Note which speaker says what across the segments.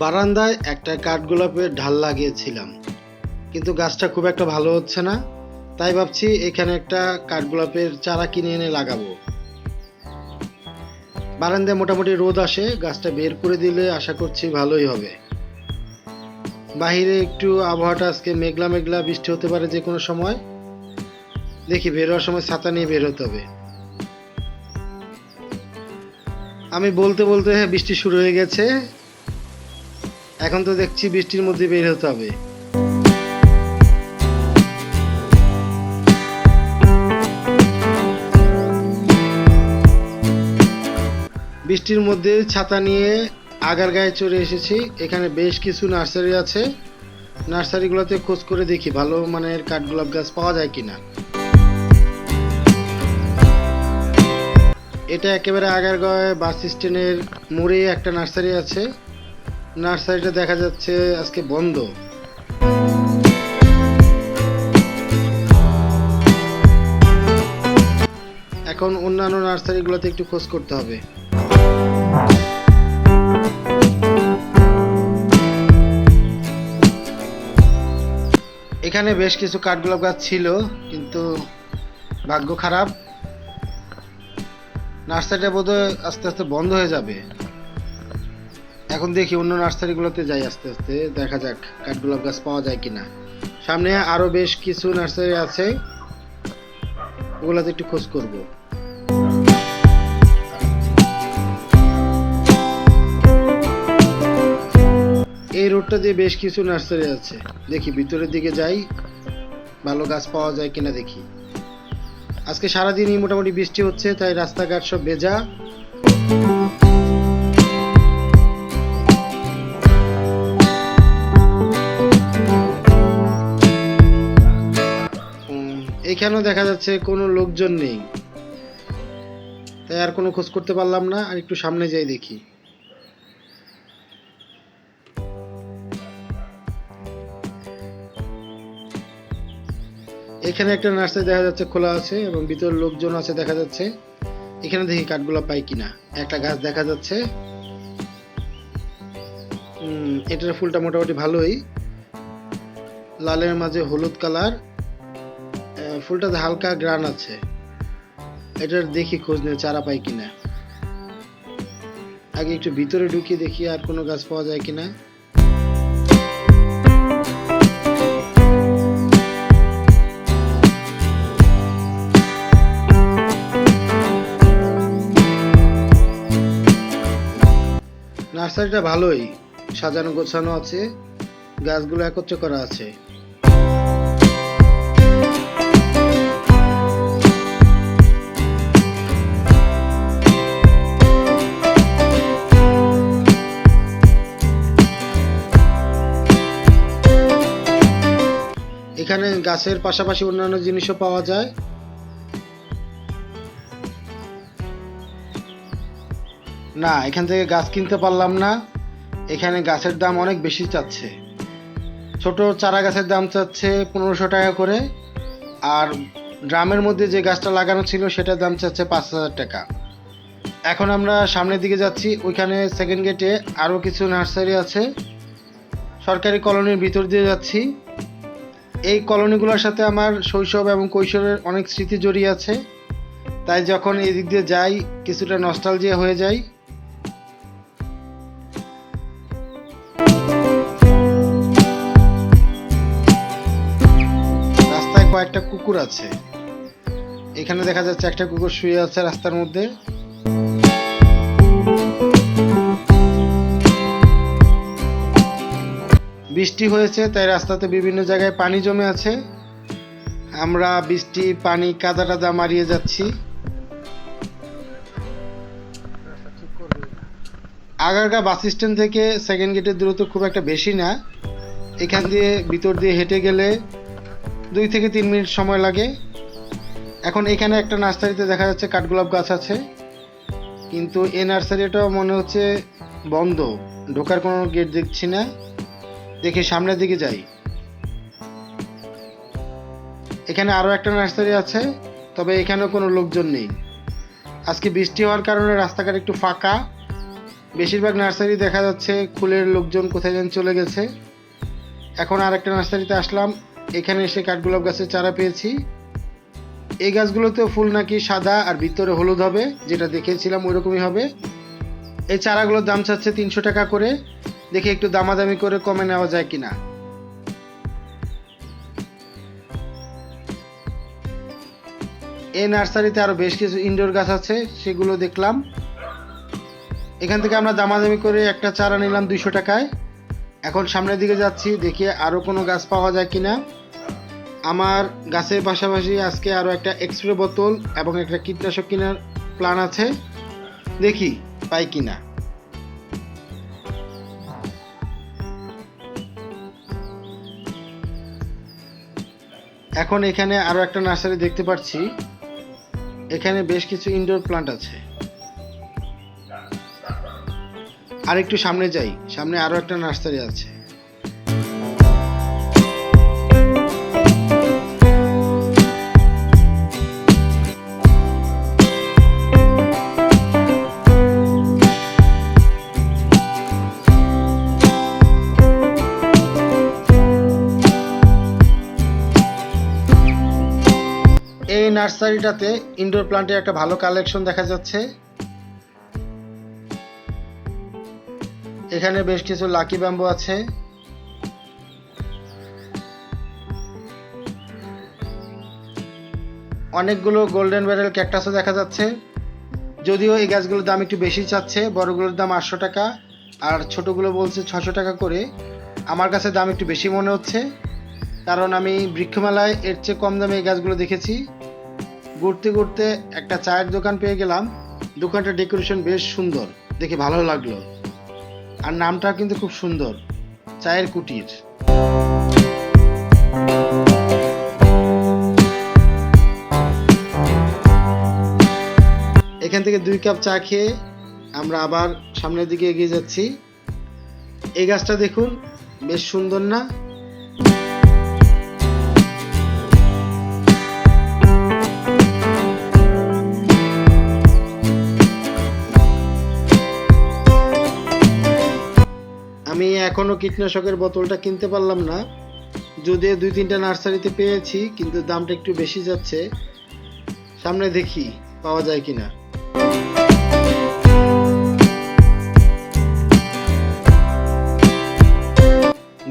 Speaker 1: বারান্দায় একটা কাঠগোলাপের ঢাল লাগিয়েছিলাম। কিন্তু গাছটা খুব একটা ভালো হচ্ছে না, তাই ভাবছি এখানে একটা কাঠগোলাপের চারা কিনে এনে লাগাবো। বারান্দায় মোটামুটি রোদ আসে, গাছটা বের করে দিলে আশা করছি ভালোই হবে। বাহিরে একটু আবহাওয়াটা আজকে মেঘলা মেঘলা বৃষ্টি হতে পারে যে কোনো সময়। দেখি বের হওয়ার সময় ছাতা নিয়ে বের হতে হবে। আমি বলতে বলতে বৃষ্টি শুরু হয়ে গেছে এখন তো দেখছি বৃষ্টির মধ্যে বের হতে হবে। বৃষ্টির মধ্যে ছাতা নিয়ে আগার গায়ে চড়ে এসেছি। এখানে বেশ কিছু নার্সারি আছে। নার্সারিগুলোতে খোঁজ করে দেখি ভালো মানের কাঠগোলাপ গাছ পাওয়া যায় কিনা। এটা একেবারে আগার গায়ে বাস স্ট্যান্ডের মোড়ে একটা নার্সারি আছে। নার্সারিটা দেখা যাচ্ছে আজকে বন্ধ। এখন অন্যান্য নার্সারিগুলোতে একটু খোঁজ করতে হবে। এখানে বেশ কিছু কাঠগোলাপ গাছ ছিল, কিন্তু ভাগ্য খারাপ। নার্সারিটা বোধহয় আস্তে আস্তে বন্ধ হয়ে যাবে। এখন দেখি অন্য নার্সারিগুলোতে যাই আস্তে আস্তে, দেখা যাক কাঠগোলাপ গাছ পাওয়া যায় কিনা। সামনে আরও বেশ কিছু নার্সারি আছে, ওগুলাতে একটু খোঁজ করব। এই রোডটা দিয়ে বেশ কিছু নার্সারি আছে, দেখি ভিতরের দিকে যাই, ভালো গাছ পাওয়া যায় কিনা দেখি। আজকে সারাদিনই মোটামুটি বৃষ্টি হচ্ছে, তাই রাস্তাঘাট সব ভেজা। এখানেও দেখা যাচ্ছে কোনো লোকজন নেই? তাই আর কোনো খোঁজ করতে পারলাম না, আর একটু সামনে যাই দেখি। এখানে একটা নার্সারি দেখা যাচ্ছে, খোলা আছে এবং ভিতরে লোকজন আছে দেখা যাচ্ছে। এখানে দেখি কাঠগুলো পাই কিনা। একটা গাছ দেখা যাচ্ছে। এটার ফুলটা মোটামুটি ভালোই। লালের মাঝে হলুদ কালার। ফুলটাতে হালকা গ্রান আছে। এটার দেখি খোঁজ নিয়ে চারা পাই কিনা। আগে একটু ভিতরে ঢুকিয়ে দেখি আর কোনো গাছ পাওয়া যায় কিনা। নার্সারিটা ভালোই, সাজানো গোছানো আছে, গাছগুলো একত্র করা আছে। এখানে গাছের পাশাপাশি অন্যান্য জিনিসও পাওয়া যায়। না, এখান থেকে গাছ কিনতে পারলাম না। এখানে গাছের দাম অনেক বেশি চাচ্ছে। ছোট চারা গাছের দাম চাচ্ছে পনেরোশো টাকা করে। আর ড্রামের মধ্যে যে গাছটা লাগানো ছিল, সেটার দাম চাচ্ছে পাঁচ হাজার টাকা। এখন আমরা সামনের দিকে যাচ্ছি। ওইখানে সেকেন্ড গেটে আরও কিছু নার্সারি আছে। সরকারি কলোনির ভিতর দিয়ে যাচ্ছি। এই কলোনিগুলোর সাথে আমার শৈশব এবং কৈশোরের অনেক স্মৃতি জড়িয়ে আছে। তাই যখন এই দিক দিয়ে যাই, কিছুটা নস্টালজিয়া হয়ে যায়। রাস্তায় কয়েকটা কুকুর আছে। এখানে দেখা যাচ্ছে একটা কুকুর শুয়ে আছে রাস্তার মধ্যে। বৃষ্টি হয়েছে, তাই রাস্তাতে বিভিন্ন জায়গায় পানি জমে আছে। আমরা বৃষ্টি, পানি, কাদা টাদা মারিয়ে যাচ্ছি। আগারগা বাস স্ট্যান্ড থেকে সেকেন্ড গেটের দূরত্ব খুব একটা বেশি না। এখান দিয়ে ভিতর দিয়ে হেঁটে গেলে দুই থেকে তিন মিনিট সময় লাগে। এখন এখানে একটা নার্সারিতে দেখা যাচ্ছে কাঠগোলাপ গাছ আছে। কিন্তু এই নার্সারিটাও মনে হচ্ছে বন্ধ। ঢোকার কোনো গেট দেখছি না। দেখি সামনের দিকে যাই। এখানে আরও একটা নার্সারি আছে, তবে এখানেও কোনো লোকজন নেই। আজকে বৃষ্টি হওয়ার কারণে রাস্তাঘাট একটু ফাঁকা। বেশিরভাগ নার্সারি দেখা যাচ্ছে ফুলের লোকজন কোথায় যেন চলে গেছে। এখন আর একটা নার্সারিতে আসলাম, এখানে এসে কাঠগোলাপ গাছের চারা পেয়েছি। এই গাছগুলোতে ফুল নাকি সাদা আর ভিতরে হলুদ হবে, যেটা দেখেছিলাম ওইরকমই হবে। এই চারাগুলোর দাম চাচ্ছে তিনশো টাকা করে। দেখে একটু দামাদামি করে কমে নেওয়া যায় কিনা। এই নার্সারিতে আরও বেশ কিছু ইনডোর গাছ আছে, সেগুলো দেখলাম। এখান থেকে আমরা দামাদামি করে একটা চারা নিলাম দুইশো টাকায়। এখন সামনের দিকে যাচ্ছি, দেখি আরও কোনো গাছ পাওয়া যায় কিনা। আমার গাছের পাশাপাশি আজকে আরও একটা এক্সপ্রে বোতল এবং একটা কীটনাশক কেনার প্ল্যান আছে। দেখি পাই কিনা। এখন এখানে আরও একটা নার্সারি দেখতে পাচ্ছি। এখানে বেশ কিছু ইনডোর প্লান্ট আছে। আর একটু সামনে যাই, সামনে আরও একটা নার্সারি আছে। নার্সারিটাতে ইনডোর প্লান্টের একটা ভালো কালেকশন দেখা যাচ্ছে। এখানে বেশ কিছু লাকি ব্যাম্বু আছে। অনেকগুলো গোল্ডেন ব্যারেল ক্যাকটাসও দেখা যাচ্ছে। যদিও এই গাছগুলোর দাম একটু বেশি চাচ্ছে, বড়গুলোর দাম আটশো টাকা। আর ছোটগুলো বলছে ছশো টাকা করে। আমার কাছে দাম একটু বেশি মনে হচ্ছে। কারণ আমি বৃক্ষমেলায় এর চেয়ে কম দামে এই গাছগুলো দেখেছি। ঘুরতে ঘুরতে একটা চায়ের দোকান পেয়ে গেলাম। দোকানটা ডেকোরেশন বেশ সুন্দর, দেখে ভালো লাগল। আর নামটা কিন্তু খুব সুন্দর, চায়ের কুটির। এখান থেকে দুই কাপ চা খেয়ে আমরা আবার সামনের দিকে এগিয়ে যাচ্ছি। এই গাছটা দেখুন, বেশ সুন্দর না? এখনও কীটনাশকের বোতলটা কিনতে পারলাম না। যদিও দুই তিনটা নার্সারিতে পেয়েছি, কিন্তু দামটা একটু বেশি যাচ্ছে। সামনে দেখি পাওয়া যায় কিনা।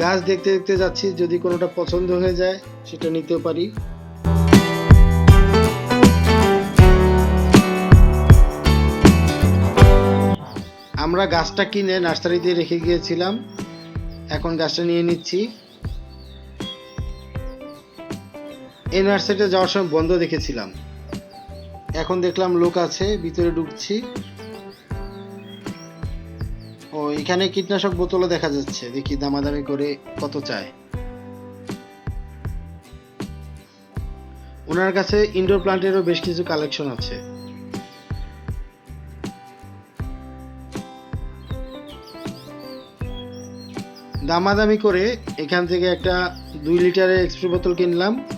Speaker 1: গাছ দেখতে দেখতে যাচ্ছি, যদি কোনোটা পছন্দ হয়ে যায়, সেটা নিতেও পারি। আমরা গাছটা কিনে নার্সারিতে রেখে গিয়েছিলাম। এখন গাছটা নিয়ে নিচ্ছি। এই নার্সারিতে যাওয়ার সময় বন্ধ দেখেছিলাম। এখন দেখলাম লোক আছে, ভিতরে ঢুকছি। ও, এখানে কীটনাশক বোতলও দেখা যাচ্ছে। দেখি দামাদামি করে কত চায়। ওনার কাছে ইনডোর প্লান্টেরও বেশ কিছু কালেকশন আছে। দামাদামি করে এখান থেকে একটা দুই লিটারের এক্সপ্রে বোতল কিনলাম।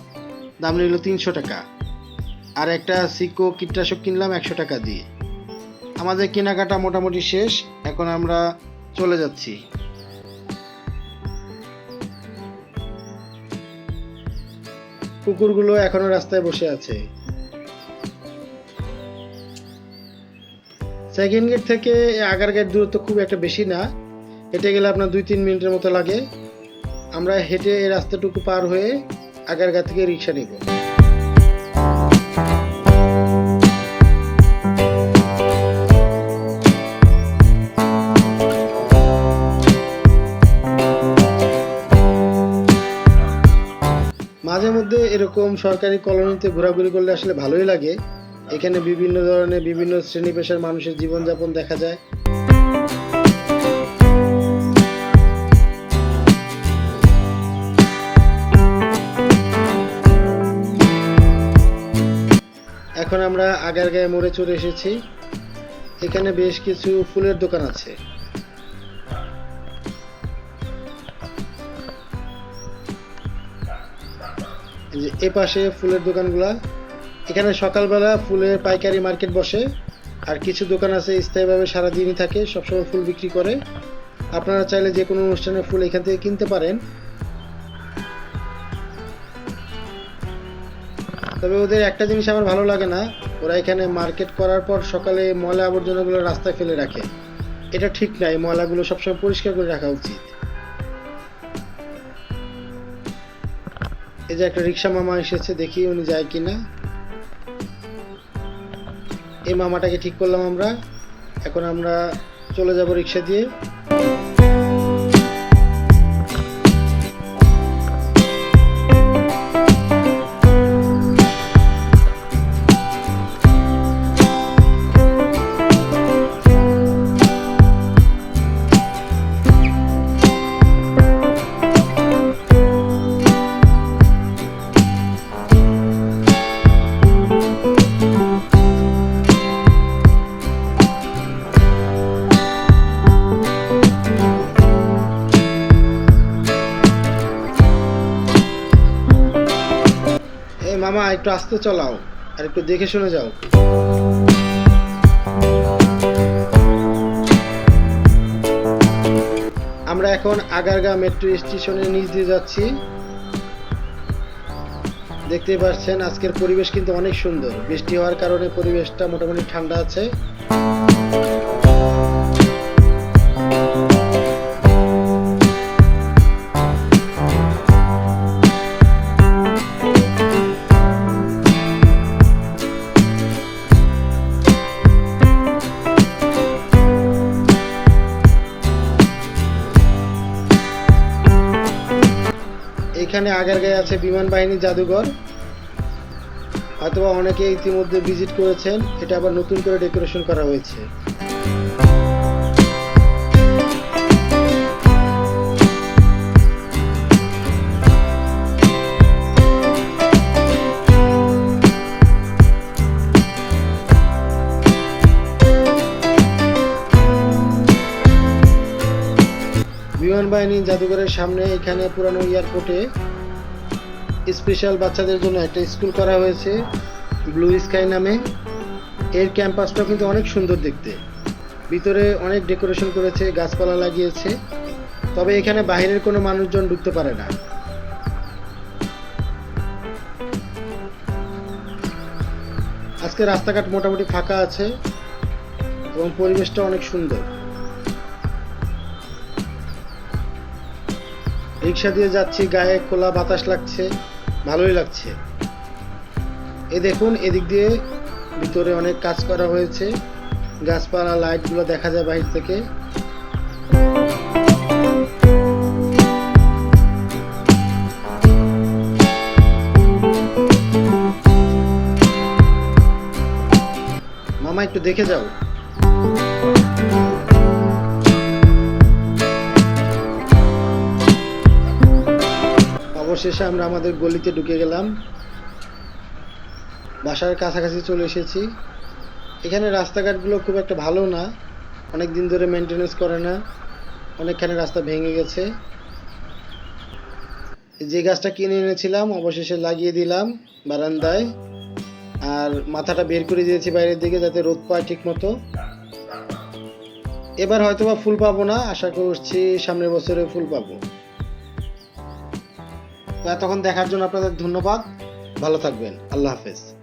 Speaker 1: দাম নিল তিনশো টাকা। আর একটা সিকো কীটনাশক কিনলাম একশো টাকা দিয়ে। আমাদের কেনাকাটা মোটামুটি শেষ, এখন আমরা চলে যাচ্ছি। কুকুরগুলো এখনও রাস্তায় বসে আছে। সেকেন্ড গেট থেকে আগার গেট দূরত্ব খুব একটা বেশি না। হেঁটে গেলে আপনার দুই তিন মিনিটের মতো লাগে। আমরা হেঁটে এই রাস্তাটুকু পার হয়ে আগারগা থেকে রিক্সা নিব। মাঝে মধ্যে এরকম সরকারি কলোনিতে ঘোরাঘুরি করলে আসলে ভালোই লাগে। এখানে বিভিন্ন ধরনের বিভিন্ন শ্রেণি পেশার মানুষের জীবনযাপন দেখা যায়। এখন আমরা আগারগাঁয়ে মোড়ে চলে এসেছি। এখানে বেশ কিছু ফুলের দোকান আছে। এ পাশে ফুলের দোকানগুলা। এখানে সকালবেলা ফুলের পাইকারি মার্কেট বসে। আর কিছু দোকান আছে, স্থায়ীভাবে সারাদিনই থাকে, সবসময় ফুল বিক্রি করে। আপনারা চাইলে যে কোনো অনুষ্ঠানে ফুল এখান থেকে কিনতে পারেন। তবে ওদের একটা জিনিস আমার ভালো লাগে না, ওরা এখানে মার্কেট করার পর সকালে ময়লা আবর্জনাগুলো রাস্তায় ফেলে রাখে। এটা ঠিক না, এই ময়লাগুলো সবসময় পরিষ্কার করে রাখা উচিত। এই যে একটা রিক্সা মামা এসেছে, দেখি উনি যায় কিনা। এই মামাটাকে ঠিক করলাম আমরা, এখন আমরা চলে যাব রিক্সা দিয়ে। একটু আস্তে চলাও, আর একটু দেখে শুনে যাও। আমরা এখন আগারগা মেট্রো স্টেশনের নিচ দিয়ে যাচ্ছি। দেখতেই পাচ্ছেন, আজকের পরিবেশ কিন্তু অনেক সুন্দর। বৃষ্টি হওয়ার কারণে পরিবেশটা মোটামুটি ঠান্ডা আছে। এখানে আগারগাঁয়ে আছে বিমান বাহিনী জাদুঘর। হয়তোবা অনেকে ইতিমধ্যে ভিজিট করেছেন, এটা আবার নতুন করে ডেকোরেশন করা হয়েছে। বাহিনী জাদুঘরের সামনে এখানে পুরানো এয়ারপোর্টে স্পেশাল বাচ্চাদের জন্য একটা স্কুল করা হয়েছে, ব্লু স্কাই নামে। এর ক্যাম্পাসটাও কিন্তু অনেক সুন্দর দেখতে। ভিতরে অনেক ডেকোরেশন করেছে, গাছপালা লাগিয়েছে। তবে এখানে বাইরের কোনো মানুষজন ঢুকতে পারে না। আজকে রাস্তাঘাট মোটামুটি ফাঁকা আছে এবং পরিবেশটা অনেক সুন্দর। রিক্সা দিয়ে যাচ্ছি, গায়ে খোলা বাতাস লাগছে, ভালোই লাগছে। এ দেখুন, এদিক দিয়ে ভিতরে অনেক কাজ করা হয়েছে। গাছপালা, লাইটগুলো দেখা যায় বাহির থেকে। মামা, একটু দেখে যাও। অবশেষে আমরা আমাদের গলিতে ঢুকে গেলাম। বাসার কাছাকাছি চলে এসেছি। এখানে রাস্তাঘাটগুলো খুব একটা ভালো না। অনেক দিন ধরে মেনটেনেন্স করে না। অনেকখানি রাস্তা ভেঙে গেছে। যে গাছটা কিনে এনেছিলাম, অবশেষে লাগিয়ে দিলাম বারান্দায়। আর মাথাটা বের করে দিয়েছি বাইরের দিকে যাতে রোদ পায় ঠিক মতো এবার হয়তোবা ফুল পাবো না। আশা করছি সামনের বছরে ফুল পাবো। তো এতক্ষণ দেখার জন্য আপনাদের ধন্যবাদ। ভালো থাকবেন। আল্লাহ হাফেজ।